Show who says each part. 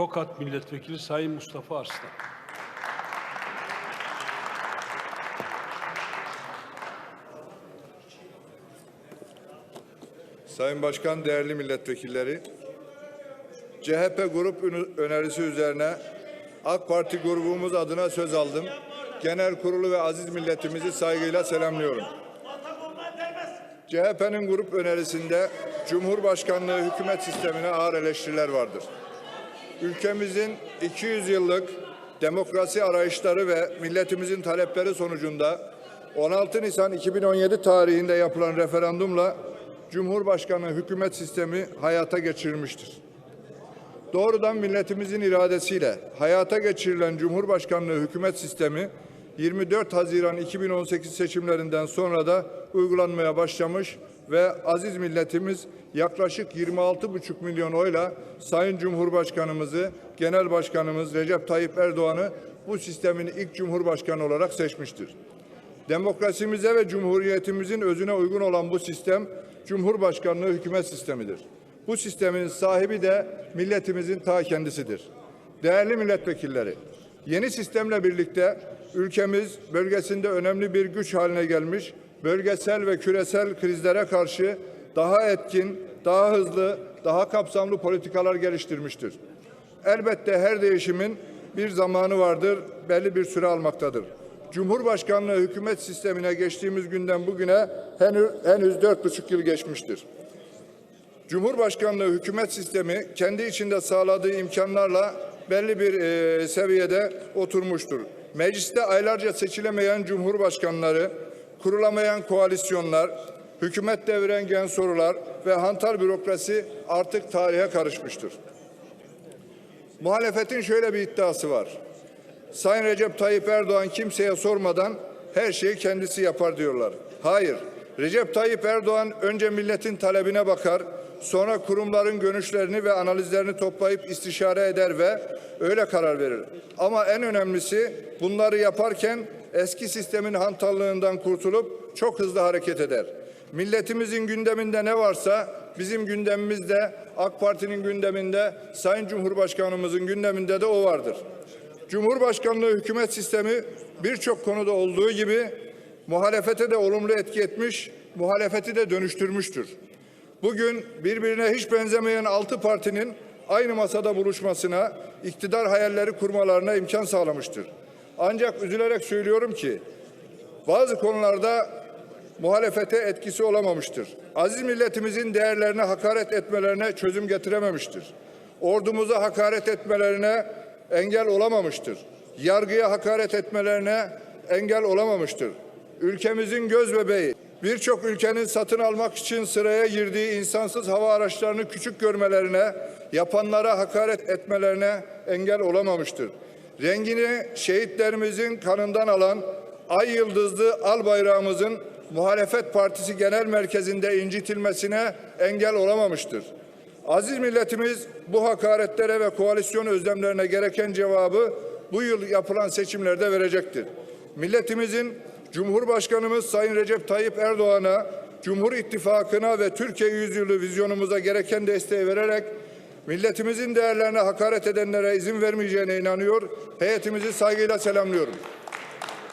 Speaker 1: Tokat Milletvekili Sayın Mustafa Arslan.
Speaker 2: Sayın Başkan, değerli milletvekilleri, CHP grup önerisi üzerine AK Parti grubumuz adına söz aldım. Genel kurulu ve aziz milletimizi saygıyla selamlıyorum. CHP'nin grup önerisinde Cumhurbaşkanlığı hükümet sistemine ağır eleştiriler vardır. Ülkemizin 200 yıllık demokrasi arayışları ve milletimizin talepleri sonucunda 16 Nisan 2017 tarihinde yapılan referandumla Cumhurbaşkanı hükümet sistemi hayata geçirilmiştir. Doğrudan milletimizin iradesiyle hayata geçirilen Cumhurbaşkanlığı hükümet sistemi 24 Haziran 2018 seçimlerinden sonra da uygulanmaya başlamış ve aziz milletimiz yaklaşık 26,5 milyon oyla Sayın Cumhurbaşkanımızı, Genel Başkanımız Recep Tayyip Erdoğan'ı bu sistemin ilk Cumhurbaşkanı olarak seçmiştir. Demokrasimize ve cumhuriyetimizin özüne uygun olan bu sistem Cumhurbaşkanlığı hükümet sistemidir. Bu sistemin sahibi de milletimizin ta kendisidir. Değerli milletvekilleri, yeni sistemle birlikte ülkemiz bölgesinde önemli bir güç haline gelmiş, bölgesel ve küresel krizlere karşı daha etkin, daha hızlı, daha kapsamlı politikalar geliştirmiştir. Elbette her değişimin bir zamanı vardır, belli bir süre almaktadır. Cumhurbaşkanlığı hükümet sistemine geçtiğimiz günden bugüne henüz, henüz dört buçuk yıl geçmiştir. Cumhurbaşkanlığı hükümet sistemi kendi içinde sağladığı imkanlarla belli bir e, seviyede oturmuştur. Mecliste aylarca seçilemeyen cumhurbaşkanları, kurulamayan koalisyonlar, hükümet deviren gen sorular ve hantal bürokrasi artık tarihe karışmıştır. Muhalefetin şöyle bir iddiası var. Sayın Recep Tayyip Erdoğan kimseye sormadan her şeyi kendisi yapar diyorlar. Hayır. Recep Tayyip Erdoğan önce milletin talebine bakar, sonra kurumların görüşlerini ve analizlerini toplayıp istişare eder ve öyle karar verir. Ama en önemlisi bunları yaparken eski sistemin hantallığından kurtulup çok hızlı hareket eder. Milletimizin gündeminde ne varsa bizim gündemimizde, AK Parti'nin gündeminde, Sayın Cumhurbaşkanımızın gündeminde de o vardır. Cumhurbaşkanlığı hükümet sistemi birçok konuda olduğu gibi muhalefete de olumlu etki etmiş, muhalefeti de dönüştürmüştür. Bugün birbirine hiç benzemeyen altı partinin aynı masada buluşmasına, iktidar hayalleri kurmalarına imkan sağlamıştır. Ancak üzülerek söylüyorum ki bazı konularda muhalefete etkisi olamamıştır. Aziz milletimizin değerlerine hakaret etmelerine çözüm getirememiştir. Ordumuza hakaret etmelerine engel olamamıştır. Yargıya hakaret etmelerine engel olamamıştır. Ülkemizin göz bebeği, birçok ülkenin satın almak için sıraya girdiği insansız hava araçlarını küçük görmelerine, yapanlara hakaret etmelerine engel olamamıştır. Rengini şehitlerimizin kanından alan ay yıldızlı al bayrağımızın muhalefet partisi genel merkezinde incitilmesine engel olamamıştır. Aziz milletimiz bu hakaretlere ve koalisyon özlemlerine gereken cevabı bu yıl yapılan seçimlerde verecektir. Milletimizin Cumhurbaşkanımız Sayın Recep Tayyip Erdoğan'a, Cumhur İttifakı'na ve Türkiye yüzyılı vizyonumuza gereken desteği vererek milletimizin değerlerine hakaret edenlere izin vermeyeceğine inanıyor. Heyetimizi saygıyla selamlıyorum.